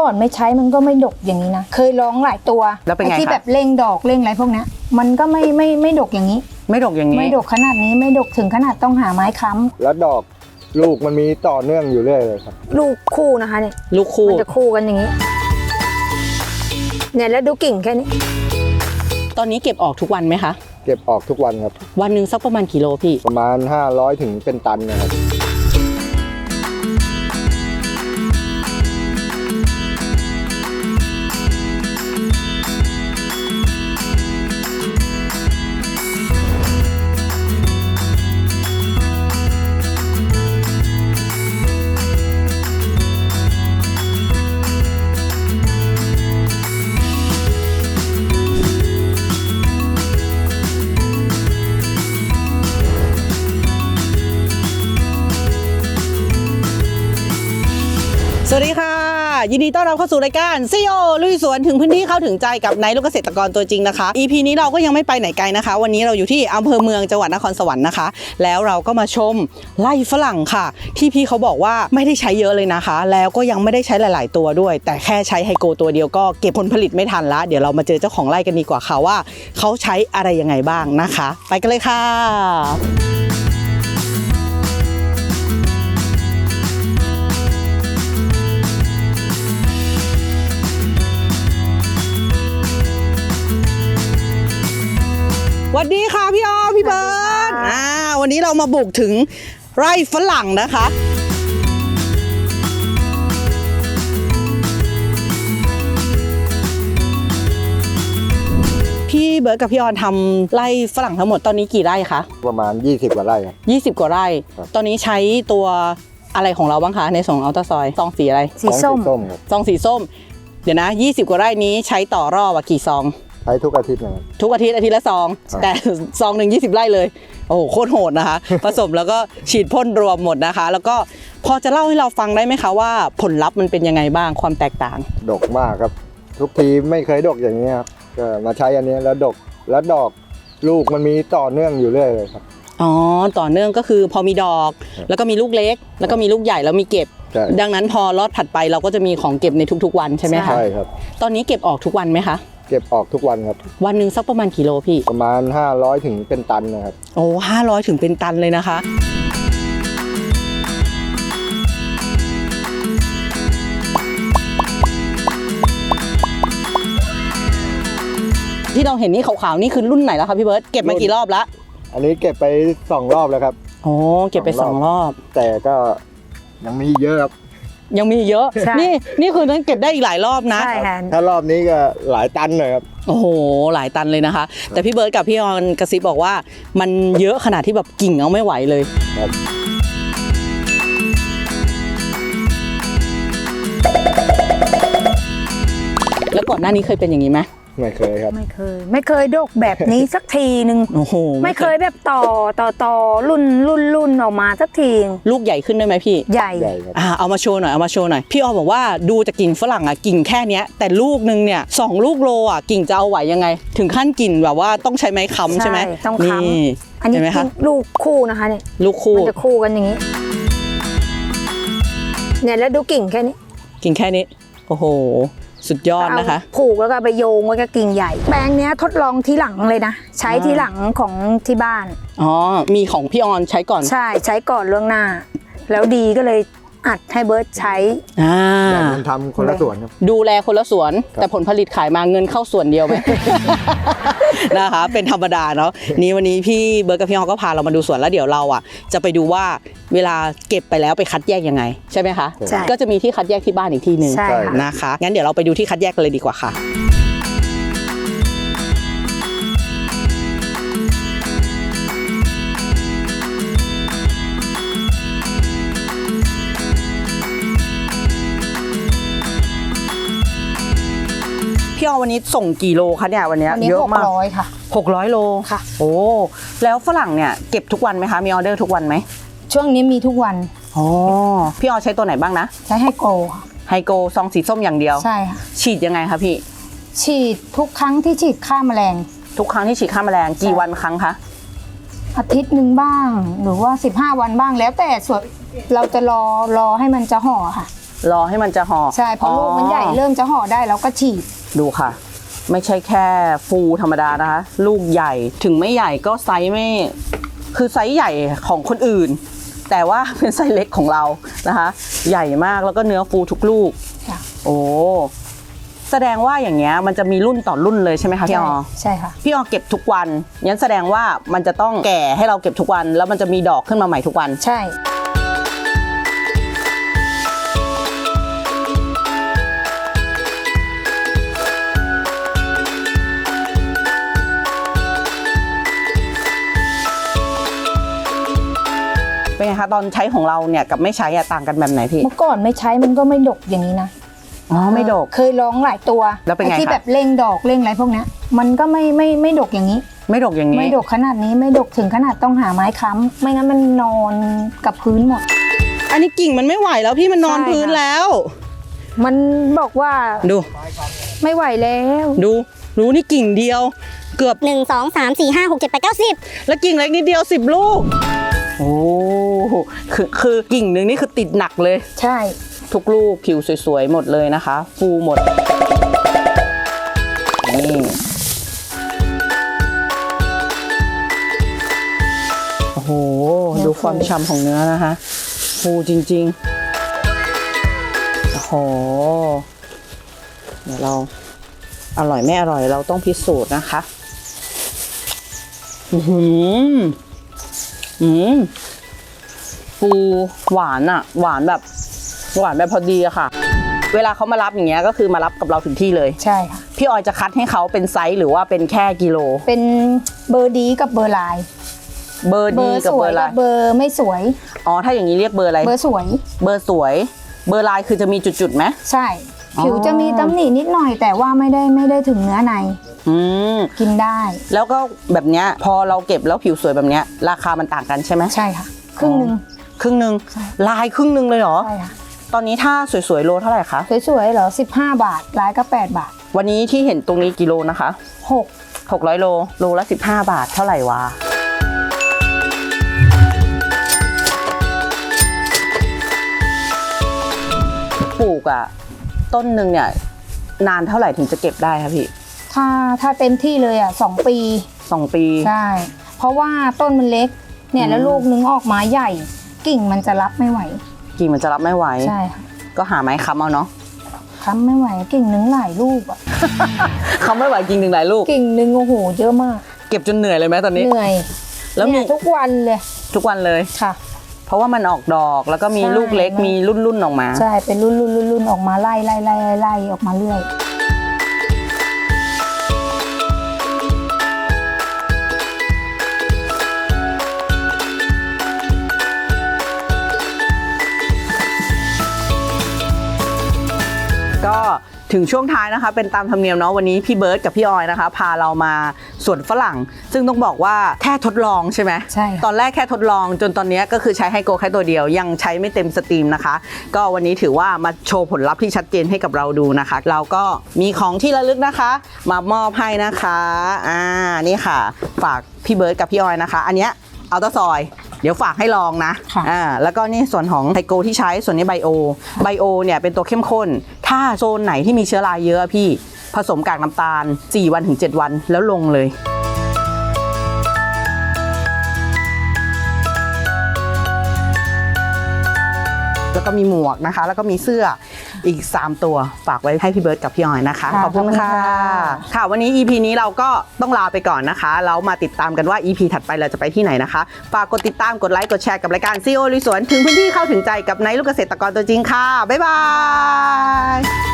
ก่อนไม่ใช้มันก็ไม่ดกอย่างนี้นะ เคยลองหลายตัวแล้วเป็นไงอ้ที่คะ แบบเร่งดอกเร่งอะไรพวกเนี้ยมันก็ไม่ไม่ไม่ดกอย่างนี้ ไม่ดกอย่างนี้ไม่ดกขนาดนี้ไม่ดกถึงขนาดต้องหาไม้ค้แล้วดอกลูกมันมีต่อเนื่องอยู่เรื่อยเลยครับำลูกคู่นะคะเนี่ยลูกคู่มันจะคู่กันอย่างนี้เนี่ยแล้วดูกิ่งแค่นี้ ตอนนี้เก็บออกทุกวันไหมคะ เก็บออกทุกวันครับ วันหนึ่งสักประมาณกี่โลพี่ ประมาณ 500 ถึงเป็นตันนะครับ สวัสดีค่ะ ยินดีต้อนรับเข้าสู่รายการซีโอลุยสวนถึงพื้นที่เข้าถึงใจกับนายลูกเกษตรกรตัวจริงนะคะ EP นี้เราก็ยังไม่ไปไหนไกลนะคะ วันนี้เราอยู่ที่อำเภอเมืองจังหวัดนครสวรรค์นะคะ แล้วเราก็มาชมไล่ฝรั่งค่ะ ที่พี่เขาบอกว่าไม่ได้ใช้เยอะเลยนะคะ แล้วก็ยังไม่ได้ใช้หลาย ๆ ตัวด้วย แต่แค่ใช้ไฮโกตัวเดียวก็เก็บผลผลิตไม่ทันละเดี๋ยวเรามาเจอเจ้าของไร่กันดีกว่าค่ะว่า เขาใช้อะไรยังไงบ้างนะคะ ไปกันเลยค่ะ เรามาบุกถึงไร่ฝรั่งนะคะพี่เบิร์ดกับพี่ออนทำไร่ฝรั่งทั้งหมดตอนนี้กี่ไร่คะประมาณ 20 กว่าไร่ครับ 20 กว่าไร่ ครับ ตอนนี้ใช้ตัวอะไรของเราบ้างคะในส่วนของอัลตราซอยซองสีอะไรสีส้ม ของส้มครับซองสีส้ม เดี๋ยวนะ 20 กว่าไร่นี้ใช้ต่อรอบอะกี่ซองใช้ทุกอาทิตย์นะครับทุกอาทิตย์อาทิตย์ละซองครับแต่ซองหนึ่ง20 ไร่เลย โอ้โหโคตรโหดนะคะ ผสมแล้วก็ฉีดพ่นรวมหมดนะคะ แล้วก็พอจะเล่าให้เราฟังได้ไหมคะว่าผลลัพธ์มันเป็นยังไงบ้างความแตกต่าง ดกมากครับ ทุกทีไม่เคยดกอย่างนี้ครับก็มาใช้อันนี้แล้วดกแล้วดอกลูกมันมีต่อเนื่องอยู่เรื่อยเลยครับอ๋อต่อเนื่องก็คือพอมีดอกครับแล้วก็มีลูกเล็ก แล้วก็มีลูกใหญ่แล้วมีเก็บใช่ดังนั้นพอรอดผัดไปเราก็จะมีของเก็บในทุกๆวันใช่ไหมคะใช่ครับ ตอนนี้เก็บออกทุกวันไหมคะ เก็บออกทุกวันครับ วันหนึ่งสักประมาณกี่โลพี่ ประมาณ 500 ถึงเป็นตันนะครับ โอ้ห้าร้อยถึงเป็นตันเลยนะคะ ที่เราเห็นนี่ขาวๆ นี่คือรุ่นไหนแล้วคะพี่เบิร์ตเก็บมากี่รอบละอันนี้เก็บไป 2 รอบแล้วครับ โอ้เก็บไปสสอองงรรออบบแต่ก็ยังมีเยอะครับ ยังมีเยอะ ใช่ นี่นี่คือต้องเก็บได้อีกหลายรอบนะ ใช่ค่ะ ถ้ารอบนี้ก็หลายตันเลยครับ โอ้โห หลายตันเลยนะคะ แต่พี่เบิร์ตกับพี่ออนกระซิบบอกว่า มันเยอะขนาดที่แบบกิ่งเอาไม่ไหวเลย ครับ แล้วก่อนหน้านี้เคยเป็นอย่างนี้ไหม ไม่เคยครับ ไม่เคย ไม่เคยดกแบบนี้สักทีหนึ่งโอ้โหไม่เคยแบบต่อต่อต่อรุ่นรุ่นรุ่นออกมาสักทีลูกใหญ่ขึ้นได้ไหมพี่ใหญ่ ใหญ่ครับ อ่าเอามาโชว์หน่อยเอามาโชว์หน่อยพี่ออบอกว่าดูจากกิ่งฝรั่งอะกิ่งแค่เนี้ยแต่ลูกนึงเนี่ยสองลูกโลอะกิ่งจะเอาไหวยังไง ถึงขั้นกิ่งแบบว่าต้องใช้ไม้ค้ำใช่ไหมใช่ต้องค้ำ นี่อันนี้เห็นไหมคะลูกคู่นะคะเนี่ยลูกคู่มันจะคู่กันอย่างนี้ เนี่ยแล้วดูกิ่งแค่นี้ กิ่งแค่นี้ โอ้โห สุดยอดนะคะเอาผูกแล้วก็ไปโยงไว้กับกิ่งใหญ่ แปลงเนี้ยทดลองทีหลังเลยนะ ใช้อ่าทีหลังของที่บ้าน อ๋อ มีของพี่ออนใช้ก่อน ใช่ ใช้ก่อนล่วงหน้า แล้วดีก็เลย อัดให้เบิร์ตใช้อ่าแบ่งกันทำคนละส่วนครับ ดูแลคนละสวนครับแต่ผลผลิตขายมาเงินเข้าส่วนเดียวไหม นะคะ เป็นธรรมดาเนาะนี่วันนี้พี่เบิร์ดกับพี่ฮอก็พาเรามาดูสวนแล้วเดี๋ยวเราอะ จะไปดูว่าเวลาเก็บไปแล้วไปคัดแยกยังไง ใช่ไหมคะ ใช่ ก็จะมีที่คัดแยกที่บ้านอีกที่หนึ่งใช่ค่ะ นะคะงั้นเดี๋ยวเราไปดูที่คัดแยกกันเลยดีกว่าค่ะ พี่ออวันนี้ส่งกี่โลคะเนี่ยวันเนี้ยวันนี้เยหอะกมากร้อยค่ะ หกร้อยโลค่ะ โอ้แล้วฝรั่งเนี่ยเก็บทุกวันไหมคะมีออเดอร์ทุกวันไหมช่วงนี้มีทุกวันอ๋อพี่ออใช้ตัวไหนบ้างนะใช้ให้โกค่ะไฮโกซองสีส้มอย่างเดียว ใช่ค่ะ ฉีดยังไงคะพี่ ฉีดทุกครั้งที่ฉีดฆ่าแมลง ทุกครั้งที่ฉีดฆ่าแมลงกี่วันครั้งคะอาทิตย์หนึ่งบ้างหรือว่า 15 วันบ้างแล้วแต่ส่วนเราจะรอรอให้มันจะห่อค่ะ รอให้มันจะห่อใช่พอลูกมันใหญ่อ๋อเริ่มจะห่อได้เราก็ฉีดดูค่ะ ไม่ใช่แค่ฟูธรรมดานะคะ ลูกใหญ่ถึงไม่ใหญ่ก็ไซส์ไม่คือไซส์ใหญ่ของคนอื่น แต่ว่าเป็นไซส์เล็กของเรานะคะ ใหญ่มากแล้วก็เนื้อฟูทุกลูกค่ะโอ้แสดงว่าอย่างเงี้ยมันจะมีรุ่นต่อรุ่นเลยใช่ไหมคะพี่ออใช่ค่ะพี่ออเก็บทุกวันงั้นแสดงว่ามันจะต้องแก่ให้เราเก็บทุกวัน แล้วมันจะมีดอกขึ้นมาใหม่ทุกวันใช่ เป็นไงคะตอนใช้ของเราเนี่ยกับไม่ใช้อะต่างกันแบบไหนพี่ เมื่อก่อนไม่ใช้มันก็ไม่ดกอย่างนี้นะอ๋อไม่ดก เคยลองหลายตัวแล้วเป็นไงอ้ที่คะ แบบเร่งดอกเร่งอะไรพวกเนี้ยมันก็ไม่ไม่ไม่ดกอย่างนี้ ไม่ดกอย่างนี้ไม่ดกขนาดนี้ไม่ดกถึงขนาดต้องหาไม้ค้ำไม่งั้นมันนอนกับพื้นหมด อันนี้กิ่งมันไม่ไหวแล้วพี่มันนอนใช่พื้นค่ะแล้ว มันบอกว่าดู ไม่ไหวแล้วดูรู้นี่กิ่งเดียว เกือบหนึ่งสองสามสี่ห้าหกเจ็ดแปดเก้าสิบแล้วกิ่งเล็กนิดเดียวสิบลูก โอ้คือคือกิ่งหนึ่งนี่คือติดหนักเลย ใช่ ทุกลูกผิวสวยๆหมดเลยนะคะ ฟูหมดนี่โอ้โห ดูความฉ่ำของเนื้อนะคะ ฟูจริงๆ โอ้โห เดี๋ยวเราอร่อยไม่อร่อยเราต้องพิสูจน์นะคะ อือหือ อืมฟูหวานอะหวานแบบ หวานแบบพอดีอะค่ะ เวลาเขามารับอย่างเงี้ยก็คือมารับกับเราถึงที่เลย ใช่ค่ะ พี่ออยจะคัดให้เขาเป็นไซส์หรือว่าเป็นแค่กิโล เป็นเบอร์ดีกับเบอร์ลาย เบอร์เบดีอร์กับสเบวอยร์กัลาบยเบอร์ไม่สวย อ๋อถ้าอย่างนี้เรียกเบอร์อะไรเบอร์สวย เบอร์สวย เบอร์ลายคือจะมีจุดๆไหมใช่อ๋อ ผิวจะมีตำหนินิดหน่อยแต่ว่าไม่ได้ไม่ได้ถึงเนื้อในอืมกินได้ แล้วก็แบบเนี้ยพอเราเก็บแล้วผิวสวยแบบเนี้ยราคามันต่างกันใช่ไหมใช่ค่ะ ครึ่งหนึ่งครึ่งหนึ่งใช่ลายครึ่งหนึ่งเลยเหรอใช่ค่ะตอนนี้ถ้าสวยๆโลเท่าไหร่คะสวยๆเหรอ 15 บาทลายก็ 8 บาท วันนี้ที่เห็นตรงนี้กิโลนะคะ 6 600 โลโลละ 15 บาทเท่าไหร่วะปลูกอะ ต้นหนึ่งเนี่ยนานเท่าไหร่ถึงจะเก็บได้คะพี่ถ้าถ้าเต็มที่เลยอะ2ปีสองปี ใช่เพราะว่าต้นมันเล็กเนี่ยแล้วอืมลูกนึงออกมาใหญ่ กิ่งมันจะรับไม่ไหว กิ่งมันจะรับไม่ไหวใช่ค่ะก็หาไม้ค้ำเอาเนาะค้ำไม่ไหวกิ่งนึงหลายลูกอะค้ำไม่ไหวกิ่งหนึ่งหลายลูก กิ่งนึงโอ้โหเยอะมาก เก็บจนเหนื่อยเลยไหมตอนนี้เหนื่อย แล้วมีเนี่ยทุกวันเลย ทุกวันเลยค่ะ เพราะว่ามันออกดอกแล้วก็มีใช่ ลูกเล็กมันมีรุ่นๆออกมา ใช่เป็นรุ่นรุ่นรุ่นรุ่นออกมาไล่ไล่ไล่ไล่ไล่ออกมาเรื่อย ก็ ถึงช่วงท้ายนะคะ เป็นตามธรรมเนียมเนาะวันนี้พี่เบิร์ดกับพี่ออยนะคะ พาเรามาสวนฝรั่ง ซึ่งต้องบอกว่าแค่ทดลองใช่ไหมใช่ค่ะตอนแรกแค่ทดลองจนตอนนี้ก็คือใช้ไฮโกแค่ตัวเดียว ยังใช้ไม่เต็มสตรีมนะคะ ก็วันนี้ถือว่ามาโชว์ผลลัพธ์ที่ชัดเจนให้กับเราดูนะคะ เราก็มีของที่ระลึกนะคะ มามอบให้นะคะอ่านี่ค่ะ ฝากพี่เบิร์ดกับพี่ออยนะคะ อันเนี้ยอัลตราซอย เดี๋ยวฝากให้ลองนะค่ะอ่าแล้วก็นี่ส่วนของไทโกที่ใช้ส่วนนี้ไบโอไบโอเนี่ยเป็นตัวเข้มข้น ถ้าโซนไหนที่มีเชื้อราเยอะพี่ ผสมกากน้ำตาล 4 วันถึง 7 วันแล้วลงเลย แล้วก็มีหมวกนะคะ แล้วก็มีเสื้ออีก 3 ตัวฝากไว้ให้พี่เบิร์ดกับพี่ออยนะคะ ค่ะขอบคุณขอบคุณค่ะ ค่ะ ค่ะ วันนี้ EP นี้เราก็ต้องลาไปก่อนนะคะ แล้วมาติดตามกันว่า EP ถัดไปเราจะไปที่ไหนนะคะ ฝากกดติดตามกดไลค์กดแชร์กับรายการซีโอลุยสวนถึงพื้นที่เข้าถึงใจกับนายลูกเกษตรกรตัวจริงค่ะ บ๊ายบาย